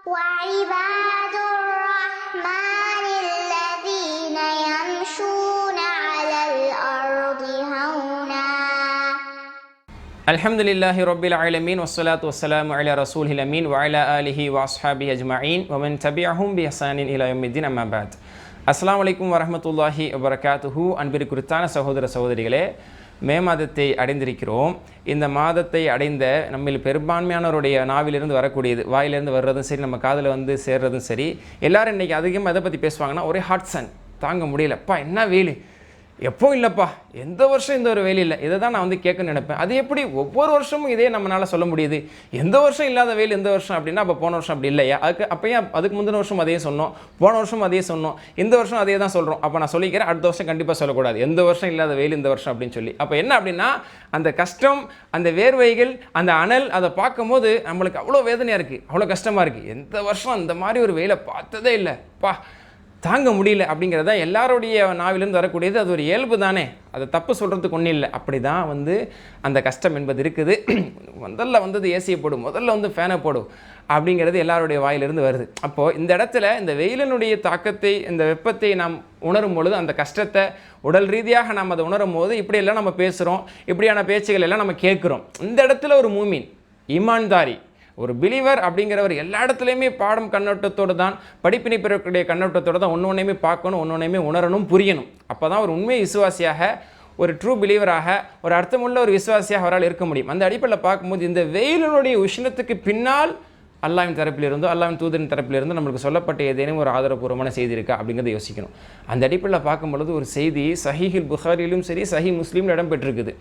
عباد الرحمن الذين يمشون على الأرض هونا الحمد لله رب العالمين والصلاة والسلام على رسوله الأمين وعلى آله وأصحابه أجمعين ومن تبعهم بإحسان إلى يوم الدين أما بعد அஸ்ஸலாமு அலைக்கும் வரஹ்மத்துல்லாஹி வபரகாத்துஹு அன்பிற்குறித்தான சகோதர சகோதரிகளே மே மாதத்தை அடைந்திருக்கிறோம். இந்த மாதத்தை அடைந்த நம்மில் பெரும்பான்மையானவருடைய நாவிலிருந்து வரக்கூடியது வாயிலிருந்து வர்றதும் சரி நம்ம காதில் வந்து சேர்றதும் சரி எல்லாரும் இன்றைக்கி அதிகமாக எதை பற்றி பேசுவாங்கன்னா ஒரே ஹாட் சன் தாங்க முடியலப்பா என்ன வேலு? எப்போ இல்லைப்பா? எந்த வருஷம் இந்த ஒரு வேலை இல்லை. இதை தான் நான் வந்து கேட்க நினைப்பேன். அது எப்படி ஒவ்வொரு வருஷமும் இதே நம்மளால் சொல்ல முடியுது? எந்த வருஷம் இல்லாத வெயில் எந்த வருஷம் அப்படின்னா அப்போ போன வருஷம் அப்படி இல்லையா? அதுக்கு அப்பயும் அதுக்கு முந்தின வருஷம் அதே சொன்னோம். போன வருஷம் அதே சொன்னோம். இந்த வருஷம் அதே தான் சொல்கிறோம் அப்போ நான் சொல்லிக்கிறேன் அடுத்த வருஷம் கண்டிப்பாக சொல்லக்கூடாது. எந்த வருஷம் இல்லாத வெயில் இந்த வருஷம் அப்படின்னு சொல்லி. அப்போ என்ன அப்படின்னா அந்த கஷ்டம் அந்த வேர்வைகள் அந்த அனல் அதை பார்க்கும்போது நம்மளுக்கு அவ்வளோ வேதனையாக இருக்குது அவ்வளோ கஷ்டமாக இருக்குது எந்த வருஷம் அந்த மாதிரி ஒரு வேலை பார்த்ததே இல்லைப்பா தாங்க முடியல அப்படிங்கிறத எல்லாருடைய நாவிலிருந்து வரக்கூடியது அது ஒரு இயல்பு தானே. அதை தப்பு சொல்கிறதுக்கு ஒன்றும் இல்லை. அப்படி தான் வந்து அந்த கஷ்டம் என்பது இருக்குது. முதல்ல வந்தது ஏசியை போடும் முதல்ல வந்து ஃபேனை போடும் அப்படிங்கிறது எல்லாருடைய வாயிலிருந்து வருது. அப்போது இந்த இடத்துல இந்த வெயிலினுடைய தாக்கத்தை இந்த வெப்பத்தை நாம் உணரும் பொழுது அந்த கஷ்டத்தை உடல் ரீதியாக நாம் அதை உணரும் போது இப்படியெல்லாம் நம்ம பேசுகிறோம் இப்படியான பேச்சுகள் எல்லாம் நம்ம கேட்குறோம். இந்த இடத்துல ஒரு மூமின் இமான்தாரி ஒரு பிலீவர் அப்படிங்கிறவர் எல்லா இடத்துலையுமே பாடம் கண்ணோட்டத்தோடு தான் படிப்பினை பெறக்கூடிய கண்ணோட்டத்தோடு தான் ஒன்று ஒன்றையுமே பார்க்கணும் ஒன்று ஒன்றையுமே உணரணும் புரியணும். அப்போ தான் ஒரு உண்மை விசுவாசியாக ஒரு ட்ரூ பிலீவராக ஒரு அர்த்தமுள்ள ஒரு விசுவாசியாக அவரால் இருக்க முடியும். அந்த அடிப்படையில் பார்க்கும்போது இந்த வெயிலனுடைய உஷ்ணத்துக்கு பின்னால் அல்லாவின் தரப்பிலிருந்தோ அல்லாவின் தூதரின் தரப்பிலிருந்தோ நம்மளுக்கு சொல்லப்பட்ட ஏதேனும் ஒரு ஆதாரபூர்வமான செய்தி இருக்கா அப்படிங்கிறத யோசிக்கணும். அந்த அடிப்படையில் பார்க்கும்பொழுது ஒரு செய்தி சஹிஹில் புகாரிலும் சரி சஹி முஸ்லீமில் இடம்பெற்றிருக்குது.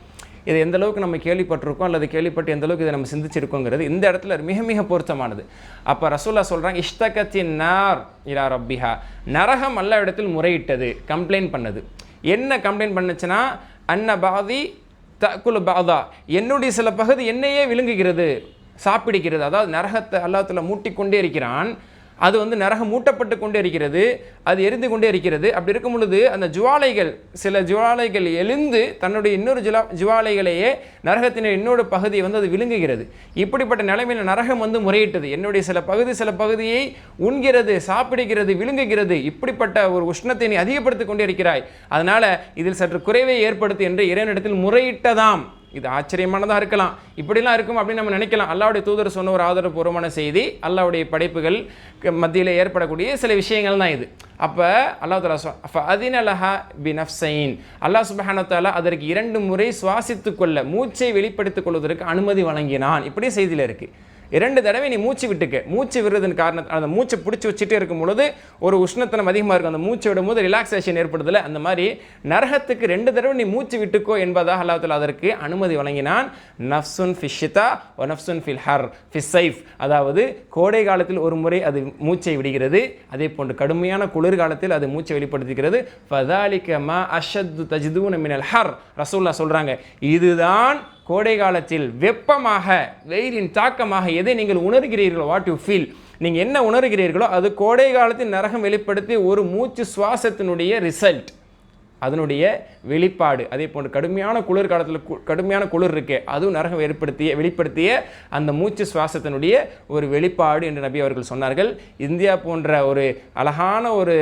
இது எந்த அளவுக்கு நம்ம கேள்விப்பட்டிருக்கோம் அல்லது கேள்விப்பட்டு எந்த அளவுக்கு இதை நம்ம சிந்திச்சிருக்கோங்கிறது இந்த இடத்துல மிக மிக பொருத்தமானது. அப்போ ரசூல்லா சொல்கிறாங்க இஷ்டகத்தின் நார் இரா ரப்பிஹா. நரகம் அல்ல இடத்தில் முறையிட்டது கம்ப்ளைண்ட் பண்ணது. என்ன கம்ப்ளைண்ட் பண்ணுச்சுன்னா அன்ன பாதி தக்குலு பாதா. என்னுடைய சில பகுதி என்னையே விழுங்குகிறது சாப்பிடுகிறது. அதாவது நரகத்தை அல்லாத்துல மூட்டிக்கொண்டே இருக்கிறான். அது வந்து நரகம் மூட்டப்பட்டு கொண்டே இருக்கிறது அது எரிந்து கொண்டே இருக்கிறது. அப்படி இருக்கும் பொழுது அந்த ஜுவாலைகள் சில ஜுவாலைகள் எழுந்து தன்னுடைய இன்னொரு ஜுவா ஜுவாலைகளையே நரகத்தின் இன்னொரு பகுதியை வந்து அது விழுங்குகிறது. இப்படிப்பட்ட நிலைமையில் நரகம் வந்து முறையிட்டது. என்னுடைய சில பகுதி சில பகுதியை உண்கிறது சாப்பிடுகிறது விழுங்குகிறது. இப்படிப்பட்ட ஒரு உஷ்ணத்தை நீ அதிகப்படுத்திக் கொண்டே இருக்கிறாய். அதனால் இதில் சற்று குறைவை ஏற்படுத்து என்று இறைவனிடத்தில் முறையிட்டதாம். இது ஆச்சரியமானதாக இருக்கலாம். இப்படிலாம் இருக்கும் அப்படின்னு நம்ம நினைக்கலாம். அல்லாவுடைய தூதர் சொன்ன ஒரு ஆதரவுபூர்வமான செய்தி அல்லாவுடைய படைப்புகள் மத்தியில் ஏற்படக்கூடிய சில விஷயங்கள் தான் இது. அப்போ அல்லா தலா சொ அப்போ அதினலஹா பி நஃப்சைன் அல்லாஹ் சுபஹானத்தாலா அதற்கு இரண்டு முறை சுவாசித்து கொள்ள மூச்சை வெளிப்படுத்திக் கொள்வதற்கு அனுமதி வழங்கினான். இப்படி செய்தியில் இருக்குது இரண்டு தடவை நீ மூச்சு விட்டுக்க. மூச்சு விடுறதுன்னு காரணம் அந்த மூச்சை பிடிச்சி வச்சுட்டே இருக்கும் பொழுது ஒரு உஷ்ணத்தனம் அதிகமாக இருக்கும். அந்த மூச்சு விடும்போது ரிலாக்ஸேஷன் ஏற்படுதில்ல அந்த மாதிரி நரகத்துக்கு ரெண்டு தடவை நீ மூச்சு விட்டுக்கோ என்பதாக அல்லாத்தில் அதற்கு அனுமதி வழங்கினான். நஃப்சுன் ஃபிஷிதா ஒ நஃப்சுன் ஃபில் ஹர் ஃபிஸ் சைஃப் அதாவது கோடை காலத்தில் ஒரு முறை அது மூச்சை விடுகிறது. அதே போன்று கடுமையான குளிர்காலத்தில் அது மூச்சை வெளிப்படுத்துகிறது. ஃபதாலிக்க மா அஷத்து தஜிதூன மினல் ஹர். ரசூல்லா சொல்கிறாங்க இதுதான் கோடை காலத்தில் வெப்பமாக வெயிலின் தாக்கமாக எதை நீங்கள் உணர்கிறீர்களோ வாட் யூ ஃபீல் நீங்கள் என்ன உணர்கிறீர்களோ அது கோடை காலத்தில் நரகம் வெளிப்படுத்தி ஒரு மூச்சு சுவாசத்தினுடைய ரிசல்ட் அதனுடைய வெளிப்பாடு. அதே போன்று கடுமையான குளிர் காலத்தில் கு- கடுமையான குளிர் இருக்கே அதுவும் நரகம் ஏற்படுத்திய வெளிப்படுத்திய அந்த மூச்சு சுவாசத்தினுடைய ஒரு வெளிப்பாடு என்று நபி அவர்கள் சொன்னார்கள். இந்தியா போன்ற ஒரு அழகான ஒரு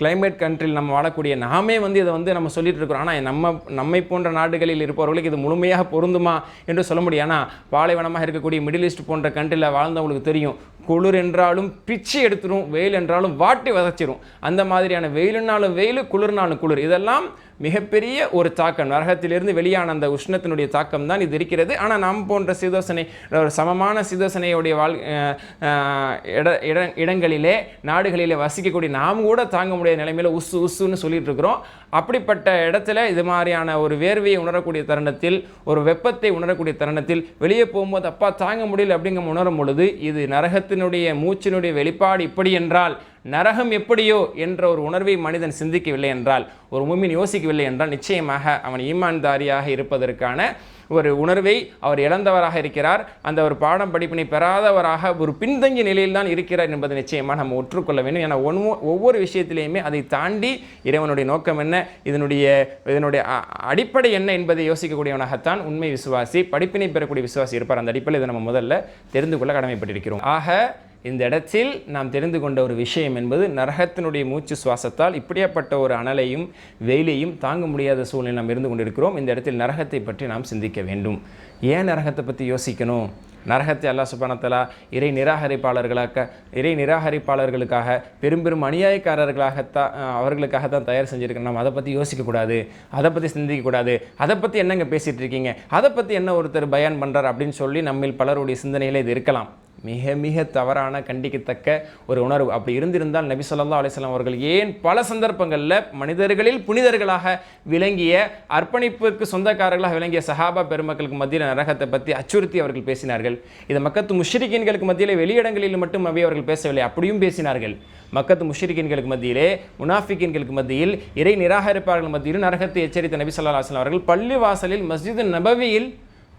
கிளைமேட் கண்ட்ரியில் நம்ம வாழக்கூடிய நாமே வந்து இதை வந்து நம்ம சொல்லிட்டு இருக்கிறோம். ஆனால் நம்ம நம்மை போன்ற நாடுகளில் இருப்பவர்களுக்கு இது முழுமையாக பொருந்துமா என்று சொல்ல முடியும். ஆனால் பாலைவனமாக இருக்கக்கூடிய மிடில் ஈஸ்ட் போன்ற கண்ட்ரியில் வாழ்ந்தவங்களுக்கு தெரியும் குளிர் என்றாலும் பிச்சு எடுத்துரும் வெயில் என்றாலும் வாட்டி வதச்சிரும். அந்த மாதிரியான வெயிலுனாலும் வெயில் குளிர்னாலும் குளிர். இதெல்லாம் மிகப்பெரிய ஒரு தாக்கம். நரகத்திலிருந்து வெளியான அந்த உஷ்ணத்தினுடைய தாக்கம் தான் இது இருக்கிறது. ஆனால் நாம் போன்ற சீதோசனை ஒரு சமமான சீதோசனையுடைய வாழ் இட இட இடங்களிலே நாடுகளிலே வசிக்கக்கூடிய நாம் கூட தாங்க முடியாத நிலைமையில் உசு உசுன்னு சொல்லிட்டு இருக்கிறோம். அப்படிப்பட்ட இடத்துல இது மாதிரியான ஒரு வேர்வையை உணரக்கூடிய தருணத்தில் ஒரு வெப்பத்தை உணரக்கூடிய தருணத்தில் வெளியே போகும்போது அப்பா தாங்க முடியல அப்படிங்க உணரும் பொழுது இது நரகத்தினுடைய மூச்சினுடைய வெளிப்பாடு இப்படி என்றால் நரகம் எப்படியோ என்ற ஒரு உணர்வை மனிதன் சிந்திக்கவில்லை என்றால் ஒரு மூமின் யோசிக்கவில்லை என்றால் நிச்சயமாக அவன் ஈமான்தாரியாக இருப்பதற்கான ஒரு உணர்வை அவர் இழந்தவராக இருக்கிறார். அந்த ஒரு பாடம் படிப்பினை பெறாதவராக ஒரு பின்தங்கிய நிலையில் தான் இருக்கிறார் என்பதை நிச்சயமாக நம்ம ஒற்றுக்கொள்ள வேண்டும். ஏன்னா ஒன் ஒவ்வொரு விஷயத்திலையுமே அதை தாண்டி இறைவனுடைய நோக்கம் என்ன இதனுடைய இதனுடைய அடிப்படை என்ன என்பதை யோசிக்கக்கூடியவனாகத்தான் உண்மை விசுவாசி படிப்பினை பெறக்கூடிய விசுவாசி இருப்பார். அந்த அடிப்படையில் இதை நம்ம முதல்ல தெரிந்து கொள்ள கடமைப்பட்டிருக்கிறோம். ஆக இந்த இடத்தில் நாம் தெரிந்து கொண்ட ஒரு விஷயம் என்பது நரகத்தினுடைய மூச்சு சுவாசத்தால் இப்படியாப்பட்ட ஒரு அனலையும் வெயிலையும் தாங்க முடியாத சூழ்நிலை நாம் இருந்து கொண்டிருக்கிறோம். இந்த இடத்தில் நரகத்தை பற்றி நாம் சிந்திக்க வேண்டும். ஏன் நரகத்தை பற்றி யோசிக்கணும்? நரகத்தை அல்லா சுபானத்தலா இறை நிராகரிப்பாளர்களாக இறை நிராகரிப்பாளர்களுக்காக பெரும் பெரும் அநியாயக்காரர்களாகத்தான் அவர்களுக்காக தான் தயார் செஞ்சுருக்கோம் நம்ம அதை பற்றி யோசிக்கக்கூடாது அதை பற்றி சிந்திக்கக்கூடாது அதை பற்றி என்னங்க பேசிகிட்டு இருக்கீங்க? அதை பற்றி என்ன ஒருத்தர் பயான் பண்ணுறார் அப்படின்னு சொல்லி நம்மில் பலருடைய சிந்தனையில் இது இருக்கலாம். மிக மிக தவறான கண்டிக்கத்தக்க ஒரு உணர்வு. அப்படி இருந்திருந்தால் நபி சொல்லா அலிஸ்லாம் அவர்கள் ஏன் பல சந்தர்ப்பங்களில் மனிதர்களில் புனிதர்களாக விளங்கிய அர்ப்பணிப்புக்கு சொந்தக்காரர்களாக விளங்கிய சஹாபா பெருமக்களுக்கு மத்தியில் நரகத்தை பற்றி அச்சுறுத்தி அவர்கள் பேசினார்கள். இதை மக்கத்து முஷ்ரிக்கீன்களுக்கு மத்தியிலே வெளியிடங்களில் மட்டும் அவை அவர்கள் பேசவில்லை அப்படியும் பேசினார்கள். மக்கத்து முஷ்ரிக்கீன்களுக்கு மத்தியிலே முனாஃபிக்கீன்களுக்கு மத்தியில் இறை நிராகரிப்பார்கள் மத்தியில் நரகத்தை எச்சரித்த நபி சொல்லா அலுவலாம் அவர்கள் பள்ளி வாசலில் மஸ்ஜிது நபவியில்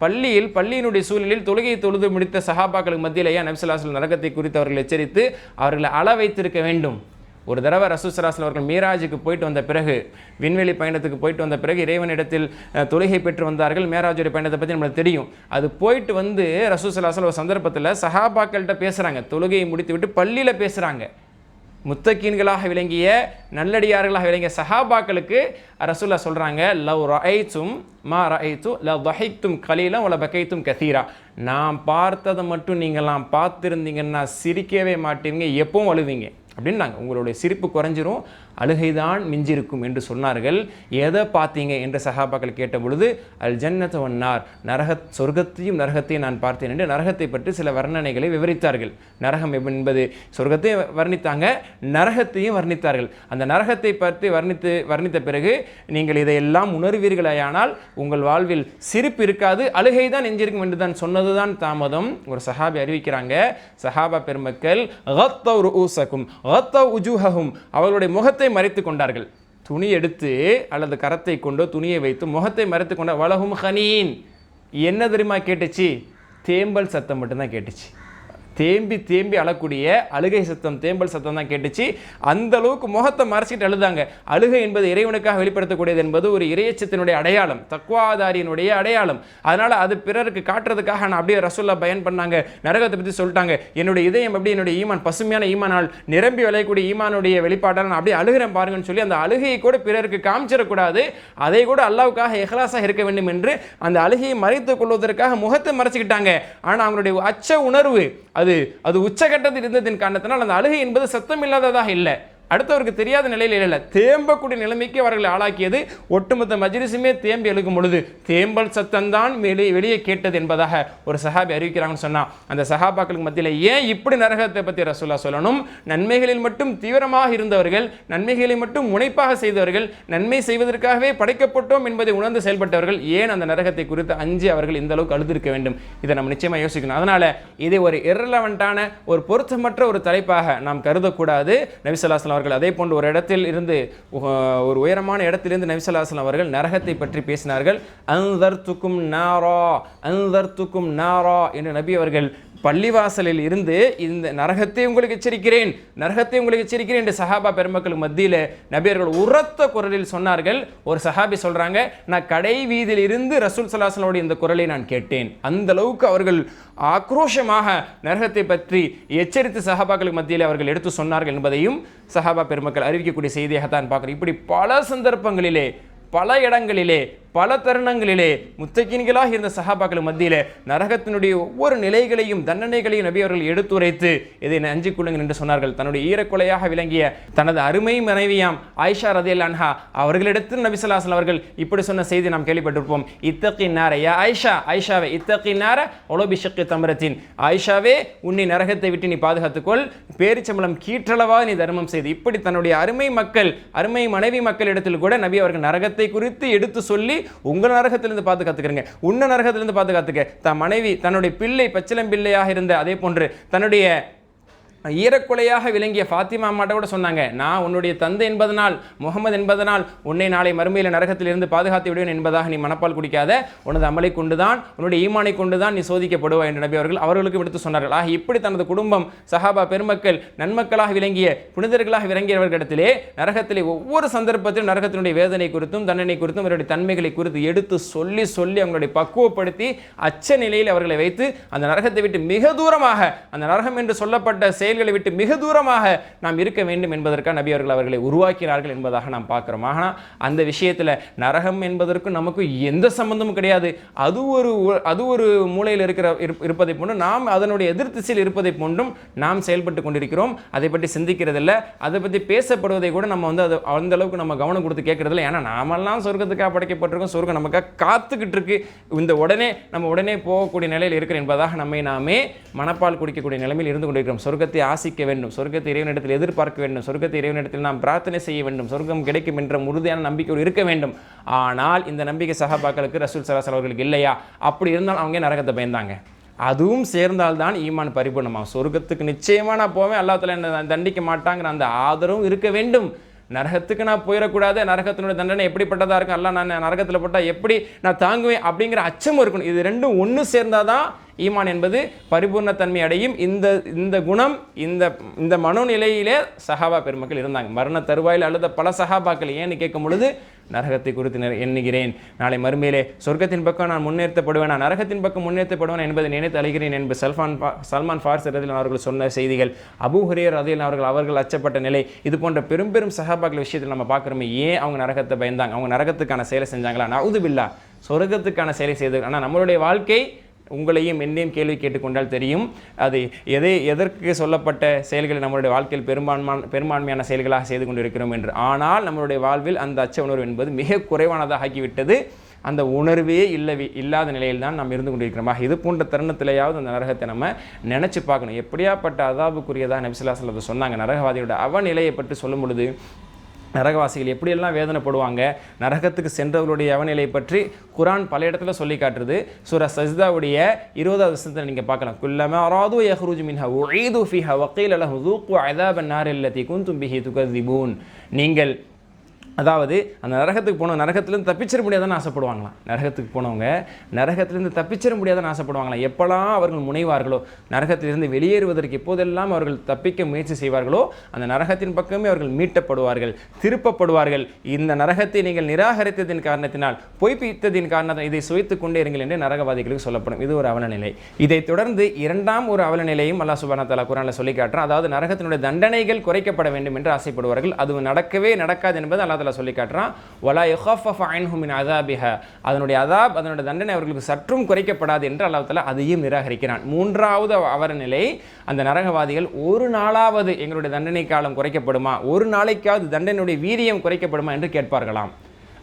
பள்ளியில் பள்ளியினுடைய சூழலில் தொழுகையை தொழுது முடித்த சஹாபாக்களுக்கு மத்தியிலேயே நபிசுல்லாஸ்லம் நரகத்தை குறித்து அவர்கள் எச்சரித்து அவர்களை அள வைத்திருக்க வேண்டும். ஒரு தடவை ரசூசராசல் அவர்கள் மீராஜுக்கு போயிட்டு வந்த பிறகு விண்வெளி பயணத்துக்கு போயிட்டு வந்த பிறகு இறைவனிடத்தில் தொழுகை பெற்று வந்தார்கள். மேராஜுடைய பயணத்தை பற்றி நம்மளுக்கு தெரியும். அது போயிட்டு வந்து ரசூசலாசல் ஒரு சந்தர்ப்பத்தில் சஹாபாக்கள்கிட்ட பேசுகிறாங்க தொழுகையை முடித்து விட்டு பள்ளியில் பேசுகிறாங்க முத்தக்கீன்களாக விளங்கிய நல்லடியார்களாக விளங்கிய சஹாபாக்களுக்கு ரசூல்லா சொல்கிறாங்க லவ் ரஐத்தும் மா ரஐத்து லவ் வஹைத்தும் கலீலம் உல பகைத்தும் கசீரா. நான் பார்த்ததை மட்டும் நீங்கள்லாம் பார்த்துருந்தீங்கன்னா சிரிக்கவே மாட்டீங்க எப்பவும் அழுவீங்க. அப்படின்னாங்க. உங்களுடைய சிரிப்பு குறைஞ்சிரும் அழுகைதான் மிஞ்சிருக்கும் என்று சொன்னார்கள். எதை பார்த்தீங்க? என்று சஹாபாக்கள் கேட்ட பொழுது அல் ஜன்னத் வன்னார். நரக சொர்க்கத்தையும் நரகத்தையும் நான் பார்த்தேன் என்று நரகத்தை பற்றி சில வர்ணனைகளை விவரித்தார்கள். நரகம் என்பது சொர்க்கத்தையும் வர்ணித்தாங்க நரகத்தையும் வர்ணித்தார்கள். அந்த நரகத்தை பற்றி வர்ணித்து வர்ணித்த பிறகு நீங்கள் இதையெல்லாம் உணர்வீர்களேயானால் உங்கள் வாழ்வில் சிரிப்பு இருக்காது அழுகை தான் நெஞ்சிருக்கும் என்று தான் சொன்னதுதான் தாமதம். ஒரு சஹாபி அறிவிக்கிறாங்க சஹாபா பெருமக்கள் அவர்களுடைய முகத்தை முகத்தை மறைத்து கொண்டார்கள். துணி எடுத்து அல்லது கரத்தை கொண்டோ துணியை வைத்து முகத்தை மறைத்து கொண்ட வலகும் ஹனீன். என்ன தெரியுமா கேட்டுச்சு? தேம்பல் சத்தம் மட்டும்தான் கேட்டுச்சு. தேம்பி தேம்பி அழக்கூடிய அழுகை சத்தம் தேம்பல் சத்தம் தான் கேட்டுச்சு. அந்த அளவுக்கு முகத்தை மறைச்சிட்டு அழுதாங்க. அழுகை என்பது இறைவனுக்காக வெளிப்படுத்தக்கூடியது என்பது ஒரு இறையச்சத்தினுடைய அடையாளம் தக்குவாதாரியனுடைய அடையாளம். அதனால அது பிறருக்கு காட்டுறதுக்காக நான் அப்படியே ரசூல்லா பயன் பண்ணாங்க. நரகத்தை பற்றி சொல்லிட்டாங்க. என்னுடைய இதயம் அப்படி என்னுடைய ஈமான் பசுமையான ஈமானால் நிரம்பி விளையக்கூடிய ஈமானுடைய வெளிப்பாட்டால் நான் அப்படியே அழுகிறேன் பாருங்கன்னு சொல்லி அந்த அழுகையை கூட பிறருக்கு காமிச்சிடக்கூடாது. அதை கூட அல்லாவுக்காக எஹ்லாஸாக இருக்க வேண்டும் என்று அந்த அழுகையை மறைத்துக் கொள்வதற்காக முகத்தை மறைச்சிக்கிட்டாங்க. ஆனால் அவங்களுடைய அச்ச உணர்வு அது அது உச்சகட்டத்தில் இருந்ததின் காரணத்தினால் அந்த அழுகை என்பது சத்தம் இல்லாததாக இல்லை. அடுத்தவருக்கு தெரியாத நிலையில் இல்லை. தேம்பக்கூடிய நிலைமைக்கு அவர்களை ஆளாக்கியது ஒட்டுமொத்த மஜ்லிஸுமே தேம்பி எழுக்கும் பொழுது தேம்பல் சத்தம்தான் வெளியே வெளியே கேட்டது என்பதாக ஒரு சஹாபி அறிவிக்கிறாங்கன்னு சொன்னால் அந்த சஹாபாக்களுக்கு மத்தியில் ஏன் இப்படி நரகத்தை பற்றி ரசூல்லா சொல்லணும்? நன்மைகளில் மட்டும் தீவிரமாக இருந்தவர்கள் நன்மைகளை மட்டும் முனைப்பாக செய்தவர்கள் நன்மை செய்வதற்காகவே படைக்கப்பட்டோம் என்பதை உணர்ந்து செயல்பட்டவர்கள் ஏன் அந்த நரகத்தை குறித்து அஞ்சு அவர்கள் இந்த அளவுக்கு அழுதிருக்க வேண்டும்? இதை நம்ம நிச்சயமாக யோசிக்கணும். அதனால் இதை ஒரு இரலவெண்ட்டான ஒரு பொருத்தமற்ற ஒரு தலைப்பாக நாம் கருதக்கூடாது. நபிசல்லாஸ்லாம் பேசினார்கள் அதே போன்று ஒரு இடத்தில் இருந்து ஒரு உயரமான இடத்திலிருந்து நபிசல்லாஸ்லாம் அவர்கள் நரகத்தை பற்றி பேசினார்கள். அன்தர்த்துக்கும் நாரா அன்தர்த்துக்கும் நாரா என்று நபி அவர்கள் பள்ளிவாசலில் இருந்து இந்த நரகத்தை உங்களுக்கு எச்சரிக்கிறேன் நரகத்தை உங்களுக்கு எச்சரிக்கிறேன் என்று சஹாபா பெருமக்கள் மத்தியில் நபியர்கள் உரத்த குரலில் சொன்னார்கள். ஒரு சஹாபி சொல்கிறாங்க நான் கடை வீதியில் இருந்து ரசூல் சலாசனோட இந்த குரலை நான் கேட்டேன். அந்த அளவுக்கு அவர்கள் ஆக்ரோஷமாக நரகத்தை பற்றி எச்சரித்து சஹாபாக்களுக்கு மத்தியில் அவர்கள் எடுத்து சொன்னார்கள் என்பதையும் சஹாபா பெருமக்கள் அறிவிக்கக்கூடிய செய்தியாகத்தான் பார்க்குறோம். இப்படி பல சந்தர்ப்பங்களிலே பல இடங்களிலே பல தருணங்களிலே முத்தகின்களாக இருந்த சஹாபாக்கள் மத்தியில் நரகத்தினுடைய ஒவ்வொரு நிலைகளையும் தண்டனைகளையும் நபி அவர்கள் எடுத்துரைத்து இதை நஞ்சு கொள்ளுங்கள் என்று சொன்னார்கள். தன்னுடைய ஈரக்கொலையாக விளங்கிய தனது அருமை மனைவியாம் ஆயிஷா ரதியல் அன்ஹா அவர்களிடத்தில் நபி சொல்லாசன் அவர்கள் இப்படி சொன்ன செய்தி நாம் கேள்விப்பட்டிருப்போம். இத்தகி நார யா ஆயிஷா ஆயிஷாவே இத்தகி நார ஒலோபிஷக்கு தமரத்தின். ஆயிஷாவே உன்னை நரகத்தை விட்டு நீ பாதுகாத்துக்கொள். பேரிச்சம்பளம் கீற்றளவாக நீ தர்மம் செய்து. இப்படி தன்னுடைய அருமை மக்கள் அருமை மனைவி மக்களிடத்தில் கூட நபி அவர்கள் நரகத்தை குறித்து எடுத்து சொல்லி உங்க நரகத்திலிருந்து பாதுகாத்துக்கிறங்க உன்ன நரகத்திலிருந்து பாதுகாத்துக்க தன் மனைவி தன்னுடைய பிள்ளை பச்சிலம் பிள்ளையாக இருந்த அதே போன்று தன்னுடைய ஈரக்குலையாக விளங்கிய ஃபாத்திமா அம்மாட்ட கூட சொன்னாங்க நான் உன்னுடைய தந்தை என்பதனால் முகமது என்பதனால் உன்னை நாளை மறுமையில் நரகத்திலிருந்து பாதுகாத்து விடுவேன் என்பதாக நீ மனப்பால் குடிக்காத. உனது அமலை கொண்டுதான் உன்னுடைய ஈமானை கொண்டுதான் நீ சோதிக்கப்படுவாய் என்று நபி அவர்கள் அவர்களுக்கு விடுத்து சொன்னார்கள். ஆக இப்படி தனது குடும்பம் சஹாபா பெருமக்கள் நன்மக்களாக விளங்கிய புனிதர்களாக விளங்கியவர்களிடத்திலே நரகத்திலே ஒவ்வொரு சந்தர்ப்பத்திலும் நரகத்தினுடைய வேதனை குறித்தும் தண்டனை குறித்தும் அவருடைய தன்மைகளை குறித்து எடுத்து சொல்லி சொல்லி அவங்களுடைய பக்குவப்படுத்தி அச்ச நிலையில் அவர்களை வைத்து அந்த நரகத்தை விட்டு மிக தூரமாக அந்த நரகம் என்று சொல்லப்பட்ட செயல்களை விட்டு மிக தூரமாக நாம் இருக்க வேண்டும் என்பதற்காக நபி அவர்கள் அவர்களை உருவாக்கினார்கள் என்பதாக நாம் பார்க்குறோம். ஆனால் அந்த விஷயத்தில் நரகம் என்பதற்கும் நமக்கு எந்த சம்பந்தமும் கிடையாது. அது ஒரு அது ஒரு மூலையில் இருக்கிற இருப்பதை போன்றும் நாம் அதனுடைய எதிர்த்திசையில் இருப்பதை போன்றும் நாம் செயல்பட்டு கொண்டிருக்கிறோம். அதை பற்றி சிந்திக்கிறதில்ல. அதை பற்றி பேசப்படுவதை கூட நம்ம வந்து அது அந்த அளவுக்கு நம்ம கவனம் கொடுத்து கேட்கறதில்ல. ஏன்னா நாமெல்லாம் சொர்க்கத்துக்காக படைக்கப்பட்டிருக்கோம். சொர்க்கம் நமக்காக காத்துக்கிட்டு இருக்கு. இந்த உடனே நம்ம உடனே போகக்கூடிய நிலையில் இருக்கிற என்பதாக நம்மை நாமே மனப்பால் குடிக்கக்கூடிய நிலைமையில் இருந்து கொண்டிருக்கிறோம். சொர்க்கத்தை ஆசிக்க வேண்டும். சொர்க்கத்தை இறைவனிடத்தில் எதிர்பார்க்க வேண்டும். சொர்க்கத்தை இறைவனிடத்தில் நாம் பிரார்த்தனை செய்ய வேண்டும். சொர்க்கம் கிடைக்கும் என்ற உறுதியான நம்பிக்கையோடு இருக்க வேண்டும். ஆனால் இந்த நம்பிக்கை சகாபாக்களுக்கு ரசூல் சலாசல் அவர்களுக்கு இல்லையா? அப்படி இருந்தால் அவங்க நரகத்தை பயந்தாங்க. அதுவும் சேர்ந்தால்தான் ஈமான் பரிபூர்ணமாகும் சொர்க்கத்துக்கு நிச்சயமாக நான் போவேன். அல்லாத்தில் என்ன தண்டிக்க மாட்டாங்கிற அந்த ஆதரவும் இருக்க வேண்டும். நரகத்துக்கு நான் போயிடக்கூடாது. நரகத்தினுடைய தண்டனை எப்படிப்பட்டதாக இருக்கும்? அல்ல நான் நரகத்தில் போட்டால் எப்படி நான் தாங்குவேன் அப்படிங்கிற அச்சமும் இருக்கணும். இது ரெண்டும் ஒன்று சேர்ந்தாதான் ஈமான் என்பது பரிபூர்ணத்தன்மை அடையும். இந்த இந்த குணம் இந்த இந்த மனோநிலையிலே சஹாபா பெருமக்கள் இருந்தாங்க. மரண தருவாயில் அழுத பல சஹாபாக்கள் ஏன்னு கேட்கும் பொழுது நரகத்தை குறித்து எண்ணுகிறேன். நாளை மறுமையிலே சொர்க்கத்தின் பக்கம் நான் முன்னேற்றப்படுவேன்? நான் நரகத்தின் பக்கம் முன்னேற்றப்படுவேன் என்பதை நினைத்து அழைகிறேன் என்பது சல்மான் சல்மான் ஃபார்ஸ் ரதில் அவர்கள் சொன்ன செய்திகள். அபு ஹுரேர் ரதில் அவர்கள் அவர்கள் அச்சப்பட்ட நிலை. இது போன்ற பெரும் பெரும் சகாபாக்கள் விஷயத்தில் நம்ம பார்க்குறோமே ஏன் அவங்க நரகத்தை பயந்தாங்க? அவங்க நரகத்துக்கான செயலை செஞ்சாங்களா? நவுது பில்லா சொர்க்கத்துக்கான செயலை செய்து ஆனால் நம்மளுடைய வாழ்க்கை உங்களையும் என்னையும் கேள்வி கேட்டுக்கொண்டால் தெரியும். அது எதை எதற்கு சொல்லப்பட்ட செயல்களை நம்மளுடைய வாழ்க்கையில் பெரும்பான்மான பெரும்பான்மையான செயல்களாக செய்து கொண்டிருக்கிறோம் என்று. ஆனால் நம்மளுடைய வாழ்வில் அந்த அச்ச உணர்வு என்பது மிக குறைவானதாக ஆகிவிட்டது. அந்த உணர்வே இல்லை இல்லாத நிலையில் தான் நாம் இருந்து கொண்டிருக்கிறோம். இது போன்ற தருணத்திலேயாவது அந்த நரகத்தை நம்ம நினச்சி பார்க்கணும். எப்படியாப்பட்ட அதாபுக்குரியதாக நபிசுல்லா சொல்லதை சொன்னாங்க. நரகவாதியோட அவநிலையை பற்றி சொல்லும் பொழுது நரகவாசிகள் எப்படியெல்லாம் வேதனைப்படுவாங்க? நரகத்துக்கு சென்றவர்களுடைய அவநிலை பற்றி குரான் பல இடத்துல சொல்லி காட்டுறது. சூர சஜிதாவுடைய இருபதாவது வருஷத்தில் நீங்கள் பார்க்கலாம். குல்லமே அராது யஹ்ரூஜ் மின்ஹா உஈது ஃபிஹா வக்கீல் அலஹு தூக்கு அதாபன் நார் இல்லத்தி குந்தும் பிஹி துகதிபூன் நீங்கள் அதாவது அந்த நரகத்துக்கு போன நரகத்துலேருந்து தப்பிச்சிட முடியாதுன்னு ஆசைப்படுவாங்களாம். நரகத்துக்கு போனவங்க நரகத்திலேருந்து தப்பிச்சிட முடியாதுன்னு ஆசைப்படுவாங்களாம். எப்போல்லாம் அவர்கள் முனைவார்களோ நரகத்திலிருந்து வெளியேறுவதற்கு எப்போதெல்லாம் அவர்கள் தப்பிக்க முயற்சி செய்வார்களோ அந்த நரகத்தின் பக்கமே அவர்கள் மீட்டப்படுவார்கள் திருப்பப்படுவார்கள். இந்த நரகத்தை நீங்கள் நிராகரித்ததின் காரணத்தினால் பொய்ப்பித்ததின் காரணத்தை இதை சுவைத்துக் கொண்டே இருங்கள் என்று நரகவாதிகளுக்கு சொல்லப்படும். இது ஒரு அவலநிலை. இதைத் தொடர்ந்து இரண்டாம் ஒரு அவலநிலையும் அல்லா சுபான தலா குரானில் சொல்லி காட்டுறான். அதாவது நரகத்தினுடைய தண்டனைகள் குறைக்கப்பட வேண்டும் என்று ஆசைப்படுவார்கள். அது நடக்கவே நடக்காது என்பது அல்லாஹ் தலா சொல்லி காட்டுறான் வலா அதாபிஹ. அதனுடைய அதாப் அதனுடைய தண்டனை அவர்களுக்கு சற்றும் குறைக்கப்படாது என்று அல்லாஹ் அதையும் நிராகரிக்கிறான். மூன்றாவது அவர நிலை அந்த நரகவாதிகள் ஒரு நாளாவது எங்களுடைய தண்டனை காலம் குறைக்கப்படுமா? ஒரு நாளைக்காவது தண்டனையுடைய வீரியம் குறைக்கப்படுமா என்று கேட்பார்களாம்.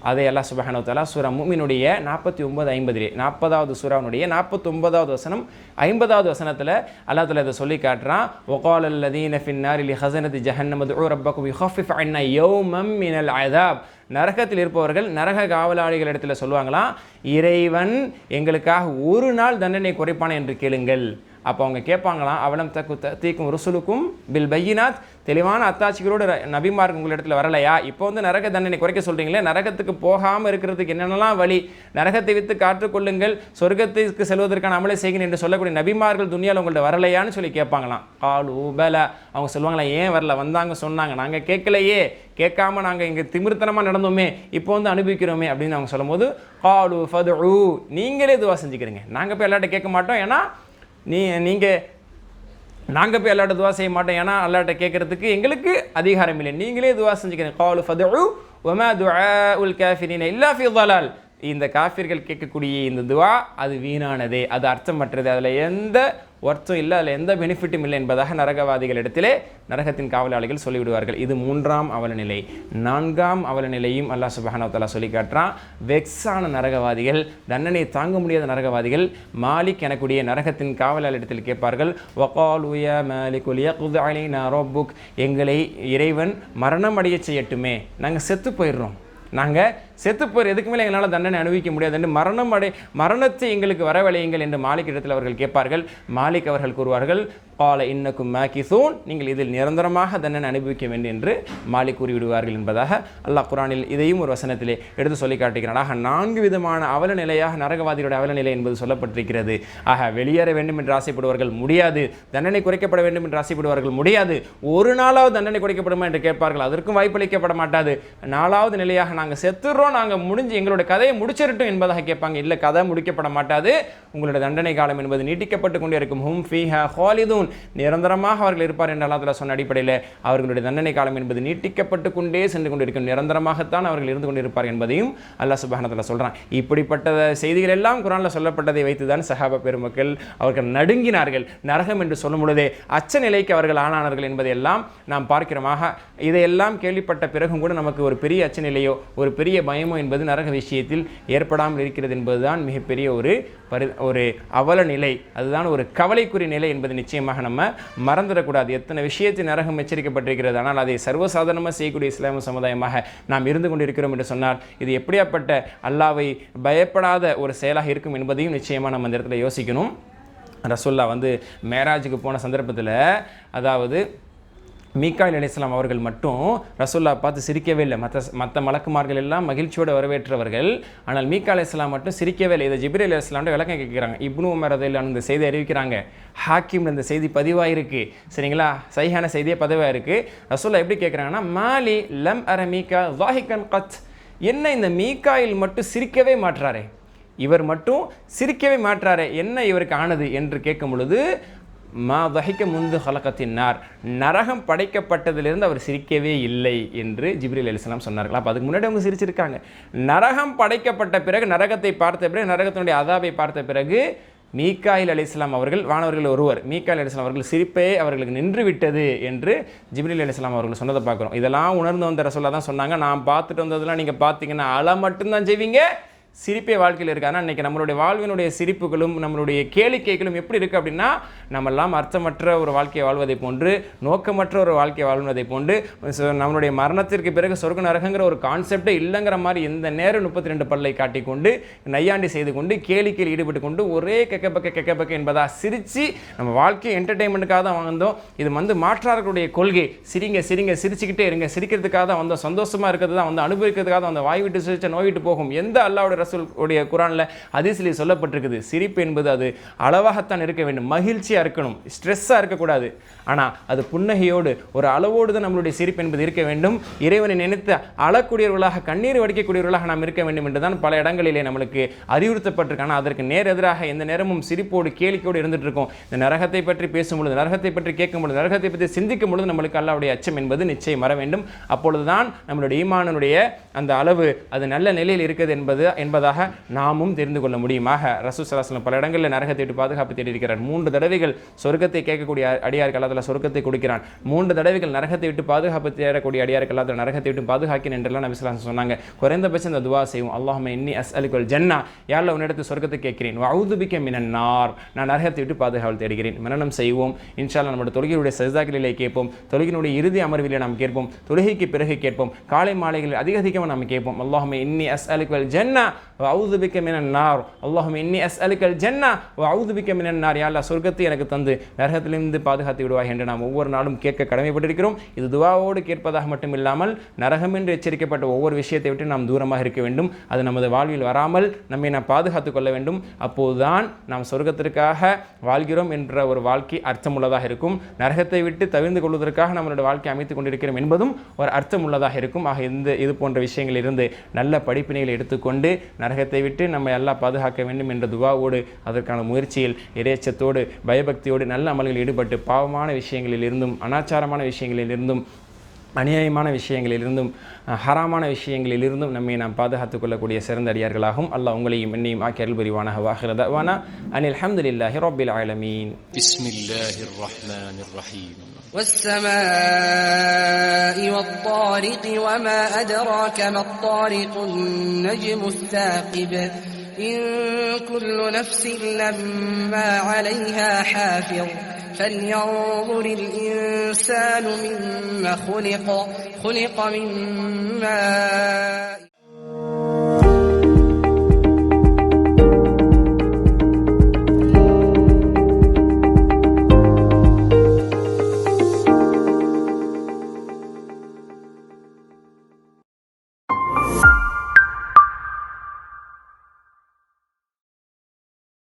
அதை அல்லாஹ் சுபஹானு தாலா சூரா மூமினுடைய நாற்பத்தி ஒன்பது ஐம்பதிலே நாற்பதாவது சூராவுடைய நாற்பத்தொன்பதாவது வசனம் ஐம்பதாவது வசனத்தில் அல்லா தலா இதை சொல்லி காட்டுறான். ஒகால் அல்லதீன ஃபின் நாரிலி ஹசனதி ஜஹன்னமது ஓ ரப்பக்கும் யுஹஃபிஃப் அன்னா யௌமம் மினல் அதாப் நரகத்தில் இருப்பவர்கள் நரக காவலாளிகள் இடத்துல சொல்லுவாங்களாம் இறைவன் எங்களுக்காக ஒரு நாள் தண்டனை குறைப்பான் என்று கேளுங்கள். அப்போ அவங்க கேட்பாங்களாம் அவலம் தக்கு தீக்கும் ருசுலுக்கும் பில் பையினாத் தெளிவான அத்தாட்சிகளோடு நபிமார்க் நபிமார்க்கு உங்கள் இடத்துல வரலையா? இப்போ வந்து நரக தண்டனை குறைக்க சொல்கிறீங்களே நரகத்துக்கு போகாமல் இருக்கிறதுக்கு என்னென்னலாம் வழி? நரகத்தை வித்து காற்றுக்கொள்ளுங்கள் சொர்க்கத்திற்கு செல்வதற்கான அமலை செய்கிறேன் என்று சொல்லக்கூடிய நபிமார்கள் துணியால் உங்கள்ட்ட வரலையான்னு சொல்லி கேட்பாங்களாம். கால் பல. அவங்க சொல்லுவாங்களா ஏன் வரல? வந்தாங்க சொன்னாங்க. நாங்கள் கேட்கலையே. கேட்காம நாங்கள் இங்கே திமிர்த்தனமாக நடந்தோமே. இப்போ வந்து அனுபவிக்கிறோமே. அப்படின்னு அவங்க சொல்லும்போது காலு ஃபது நீங்களே இதுவாக செஞ்சுக்கிறீங்க. நாங்கள் போய் எல்லாட்ட கேட்க மாட்டோம். ஏன்னா நீ நீங்கள் நாங்கள் போய் அல்லாட்ட துவா செய்ய மாட்டோம். ஏன்னா அல்லாட்ட கேட்குறதுக்கு எங்களுக்கு அதிகாரம் இல்லை. நீங்களே துவா செஞ்சுக்கிறேன் காலு ஃபதுஉ ஒமா துஆ உல் காஃபிரின். இல்லா ஃபி தலால். இந்த காஃபிர்கள் கேட்கக்கூடிய இந்த துவா அது வீணானதே. அது அர்த்தமற்றது. அதில் எந்த ஒர்த்தும் இல்லை அதில் எந்த பெனிஃபிட்டும் இல்லை என்பதாக நரகவாதிகளிடத்திலே நரகத்தின் காவலாளிகள் சொல்லிவிடுவார்கள். இது மூன்றாம் அவலநிலை. நான்காம் அவலநிலையும் அல்லாஹ் சுபஹானஹு வ சொல்லி காட்டுறான். வெக்ஸான நரகவாதிகள் தண்டனை தாங்க முடியாத நரகவாதிகள் மாலிக் எனக்கூடிய நரகத்தின் காவலாளிடத்தில் கேட்பார்கள் வகாலுய மாலிகுல் யக்து அலைனா ரப்புக். எங்களை இறைவன் மரணம் அடைய செய்யட்டுமே. நாங்கள் செத்து போயிடுறோம். நாங்கள் செத்துப்போர் எதுக்குமே எதுக்கு மேலே எங்களால் தண்டனை அனுபவிக்க முடியாது என்று மரணம் அடை மரணத்தை எங்களுக்கு வரவழையுங்கள் என்று மாலிக் இடத்தில் அவர்கள் கேட்பார்கள். மாலிக் அவர்கள் கூறுவார்கள் பால இன்னக்கும் மேக்கிசூன் நீங்கள் இதில் நிரந்தரமாக தண்டனை அனுபவிக்க வேண்டும் என்று மாலிக் கூறிவிடுவார்கள் என்பதாக அல்லாஹ் குரானில் இதையும் ஒரு வசனத்திலே எடுத்து சொல்லி காட்டுகிறான். ஆக நான்கு விதமான அவல நிலையாக நரகவாதிகளுடைய அவல நிலை என்பது சொல்லப்பட்டிருக்கிறது. ஆக வெளியேற வேண்டும் என்று ஆசைப்படுவார்கள் முடியாது. தண்டனை குறைக்கப்பட வேண்டும் என்று ஆசைப்படுவார்கள் முடியாது. ஒரு நாளாவது தண்டனை குறைக்கப்படுமா என்று கேட்பார்கள். அதற்கும் வாய்ப்பளிக்கப்பட மாட்டாது. நாலாவது நிலையாக நாங்கள் செத்துறோம் நாங்கள் முடிஞ்சு எங்களுடைய கதையை முடிச்சிருட்டோம் என்பதாக கேட்பாங்க. இல்லை கதை முடிக்கப்பட மாட்டாது. உங்களுடைய தண்டனை காலம் என்பது நீட்டிக்கப்பட்டு கொண்டே இருக்கும். ஹும் ஃபீஹா ஹாலிதூன். நிரந்தரமாக அவர்கள் இருப்பார் என்று அல்லாஹ் சொன்ன அடிப்படையில் அவர்களுடைய தண்டனை காலம் என்பது நீட்டிக்கப்பட்டு கொண்டே சென்று கொண்டிருக்கும். நிரந்தரமாகத்தான் அவர்கள் இருந்து கொண்டிருப்பார் என்பதையும் அல்லாஹ் சுபானத்தில் சொல்கிறான் இப்படிப்பட்ட செய்திகள் எல்லாம் குரானில் சொல்லப்பட்டதை வைத்துதான் சஹாபா பெருமக்கள் அவர்கள் நடுங்கினார்கள். நரகம் என்று சொல்லும் பொழுதே அச்ச நிலைக்கு அவர்கள் ஆனானார்கள் என்பதையெல்லாம் நாம் பார்க்கிறோமாக. இதையெல்லாம் கேள்விப்பட்ட பிறகும் கூட நமக்கு ஒரு பெரிய அச்ச நிலையோ ஒரு பெரிய பயம் என்பது நரக விஷயத்தில் ஏற்படாமல் இருக்கிறது என்பதுதான் மிகப்பெரிய ஒரு பரி ஒரு அவல நிலை. அதுதான் ஒரு கவலைக்குரிய நிலை என்பது நிச்சயமாக நம்ம மறந்துடக்கூடாது. எத்தனை விஷயத்தில் நரகம் எச்சரிக்கப்பட்டிருக்கிறது ஆனால் அதை சர்வசாதாரணமாக செய்யக்கூடிய இஸ்லாம சமுதாயமாக நாம் இருந்து கொண்டிருக்கிறோம் என்று சொன்னால் இது எப்படியாப்பட்ட அல்லாவை பயப்படாத ஒரு செயலாக இருக்கும் என்பதையும் நிச்சயமாக நம்ம அந்த இடத்துல யோசிக்கணும். ரசுல்லா வந்து மேராஜுக்கு போன சந்தர்ப்பத்தில் அதாவது மீக்காயில் அலிஸ்லாம் அவர்கள் மட்டும் ரசோல்லா பார்த்து சிரிக்கவே இல்லை. மற்ற மற்ற மலக்குமார்கள் எல்லாம் மகிழ்ச்சியோடு வரவேற்றவர்கள். ஆனால் மீக்கா அலிஸ்லாம் மட்டும் சிரிக்கவே இல்லை. இதை ஜிபிரி அலிஸ்லாம்ட்டு விளக்கம் கேட்குறாங்க. இப்னு உமர் அதில் இந்த செய்தி அறிவிக்கிறாங்க. ஹாக்கிம் இந்த செய்தி பதிவாயிருக்கு சரிங்களா? சரியான செய்தியே பதிவாயிருக்கு ரசோல்லா எப்படி கேட்குறாங்கன்னா மாலி லம் அர மீக்கா வாஹிகன் கத். என்ன இந்த மீக்காயில் மட்டும் சிரிக்கவே மாட்டுறாரே இவர் மட்டும் சிரிக்கவே மாற்றாரே என்ன இவருக்கு ஆனது? என்று கேட்கும் பொழுது மா வகைக்க முந்து ஹலக்கத்தினார் நரகம் படைக்கப்பட்டதிலிருந்து அவர் சிரிக்கவே இல்லை என்று ஜிப்ரில் அலிஸ்லாம் சொன்னார்கள். அப்போ அதுக்கு முன்னாடி அவங்க சிரிச்சிருக்காங்க. நரகம் படைக்கப்பட்ட பிறகு நரகத்தை பார்த்த பிறகு நரகத்தினுடைய அதாபை பார்த்த பிறகு மீக்காயில் அலிஸ்லாம் அவர்கள் வானவர்கள் ஒருவர் மீக்காயில் அலிஸ்லாம் அவர்கள் சிரிப்பே அவர்களுக்கு நின்று விட்டது என்று ஜிப்ரில் அலிஸ்லாம் அவர்கள் சொன்னதை பார்க்குறோம். இதெல்லாம் உணர்ந்து வந்த ரசோல்லா தான் சொன்னாங்க. நான் பார்த்துட்டு வந்ததெல்லாம் நீங்கள் பார்த்தீங்கன்னா அலை மட்டும்தான் செய்வீங்க சிரிப்பே வாழ்க்கையில் இருக்கு. ஆனால் இன்றைக்கி நம்மளுடைய வாழ்வினுடைய சிரிப்புகளும் நம்மளுடைய கேளிக்கைகளும் எப்படி இருக்குது அப்படின்னா நம்மெல்லாம் அர்த்தமற்ற ஒரு வாழ்க்கையை வாழ்வதை போன்று நோக்கமற்ற ஒரு வாழ்க்கையை வாழ்வதை போன்று நம்மளுடைய மரணத்திற்கு பிறகு சொர்க்க நரகங்கிற ஒரு கான்செப்டே இல்லைங்கிற மாதிரி எந்த நேரம் முப்பத்தி ரெண்டு பல்லை காட்டிக்கொண்டு நையாண்டி செய்து கொண்டு கேளிக்கையில் ஈடுபட்டு கொண்டு ஒரே கெக்கப்பக்க கெக்கப்பக்க என்பதாக சிரித்து நம்ம வாழ்க்கை என்டர்டெயின்மெண்ட்டுக்காக தான் வந்தோம் இது வந்து மாற்றார்களுடைய கொள்கை. சிரிங்க சிரிங்க சிரிச்சுக்கிட்டே இருங்க. சிரிக்கிறதுக்காக தான் வந்தோம். சந்தோஷமாக இருக்கிறது தான் வந்து அனுபவிக்கிறதுக்காக தான் அந்த வாய் விட்டு சிரிச்ச நோய் விட்டு போகும். எந்த அல்லாவோட ரசூல் உடைய குரானில் ஹதீஸ்லேயே சொல்லப்பட்டிருக்குது. சிரிப்பு என்பது அது அளவாகத்தான் இருக்க வேண்டும். மகிழ்ச்சியாக இருக்கணும். ஸ்ட்ரெஸ்ஸாக இருக்கக்கூடாது. ஆனால் அது புன்னகையோடு ஒரு அளவோடு தான் நம்மளுடைய சிரிப்பு என்பது இருக்க வேண்டும். இறைவனை நினைத்து அழக்கூடியவர்களாக கண்ணீர் வடிக்கக்கூடியவர்களாக நாம் இருக்க வேண்டும் என்று தான் பல இடங்களிலே நம்மளுக்கு அறிவுறுத்தப்பட்டிருக்கு. ஆனால் அதற்கு நேர் எதிராக எந்த நேரமும் சிரிப்போடு கேளிக்கையோடு இருந்துட்டு இருக்கோம் இந்த நரகத்தை பற்றி பேசும்பொழுது நரகத்தை பற்றி கேட்கும் பொழுது நரகத்தை பற்றி சிந்திக்கும் பொழுது நம்மளுக்கு அல்லாவுடைய அச்சம் என்பது நிச்சயம் வர வேண்டும். அப்பொழுதுதான் நம்மளுடைய ஈமானனுடைய அந்த அளவு அது நல்ல நிலையில் இருக்குது என்பது என்பதாக நாமும் தெரிந்து கொள்ள முடியுமாக. ரசூ சலாஸ்லம் பல இடங்களில் நரகத்தை விட்டு பாதுகாப்பு தேடி இருக்கிறார் மூன்று தடவைகள் சொர்க்கத்தை கேட்கக்கூடிய அடியார்கள் அதில் சொர்க்கத்தை கொடுக்கிறான். மூன்று தடவைகள் நரகத்தை விட்டு பாதுகாப்பு தேடக்கூடிய அடியார்கள் அதில் நரகத்தை விட்டு பாதுகாக்கிறேன் என்றெல்லாம் நபி ஸல்லல்லாஹு சொன்னாங்க. குறைந்தபட்சம் இந்த துவா செய்வோம். அல்லாஹுமே இன்னி அஸ் அலிகுல் ஜன்னா. யாரில் உன்னிடத்து சொர்க்கத்தை கேட்கிறேன்? வவுதுபிக்க மினன் நார். நான் நரகத்தை விட்டு பாதுகாவல் தேடுகிறேன். மரணம் செய்வோம். இன்ஷால்லா நம்முடைய தொழுகையுடைய சஜாக்களிலே கேட்போம். தொழுகினுடைய இறுதி அமர்விலே நாம் கேட்போம். தொழுகைக்கு பிறகு கேட்போம். காலை மாலைகளில் அதிக அதிகமாக நாம் கேட்போம். அல்லாஹுமே இன்னி அஸ் அலிகுல் ஜன்னா. வவுது பிக்க மினன் நார். அல்லாஹும் இன்னி அஸ் அலுக்கல் ஜென்னா. வவுது பிக்க மினன் நார். யாழ்லா சொர்க்கத்தை எனக்கு தந்து நரகத்திலிருந்து பாதுகாத்து விடுவாய் என்று நாம் ஒவ்வொரு நாளும் கேட்க கடமைப்பட்டிருக்கிறோம். இது துவாவோடு கேட்பதாக மட்டும் இல்லாமல் நரகம் என்று எச்சரிக்கப்பட்ட ஒவ்வொரு விஷயத்தை விட்டு நாம் தூரமாக இருக்க வேண்டும். அது நமது வாழ்வில் வராமல் நம்மை நாம் பாதுகாத்து கொள்ள வேண்டும். அப்போதுதான் நாம் சொர்க்கத்திற்காக வாழ்கிறோம் என்ற ஒரு வாழ்க்கை அர்த்தமுள்ளதாக இருக்கும். நரகத்தை விட்டு தவிர்ந்து கொள்வதற்காக நம்மளுடைய வாழ்க்கை அமைத்துக் கொண்டிருக்கிறோம் என்பதும் ஒரு அர்த்தமுள்ளதாக இருக்கும். ஆக இந்த இது போன்ற விஷயங்களிலிருந்து நல்ல படிப்பினைகளை எடுத்துக்கொண்டு நரகத்தை விட்டு நம்ம எல்லாம் பாதுகாக்க வேண்டும் என்ற துவாவோடு அதற்கான முயற்சியில் இறைச்சத்தோடு பயபக்தியோடு நல்ல அமல்களில் ஈடுபட்டு பாவமான விஷயங்களில் இருந்தும் அனாச்சாரமான விஷயங்களில் இருந்தும் அநியாயமான விஷயங்களிலிருந்தும் ஹராமான விஷயங்களிலிருந்தும் நம்மை நாம் பாதுகாத்துக் கொள்ளக்கூடிய சிறந்த அடியார்களாகும் அல்லாஹ் உங்களையும் என்னையும் ஆக்கி அருள் புரிவானாக. வாகிறத வானா அனில் அஹமதுல்லாஹி ரபில் ஆலமீன். பிஸ்மில்லாஹிர் ரஹ்மானிர் ரஹீம். والسماء والطارق وما أدراك ما الطارق النجم الثاقب. إن كل نفس لما عليها حافظ. فلينظر الإنسان مما خلق. خلق من ماء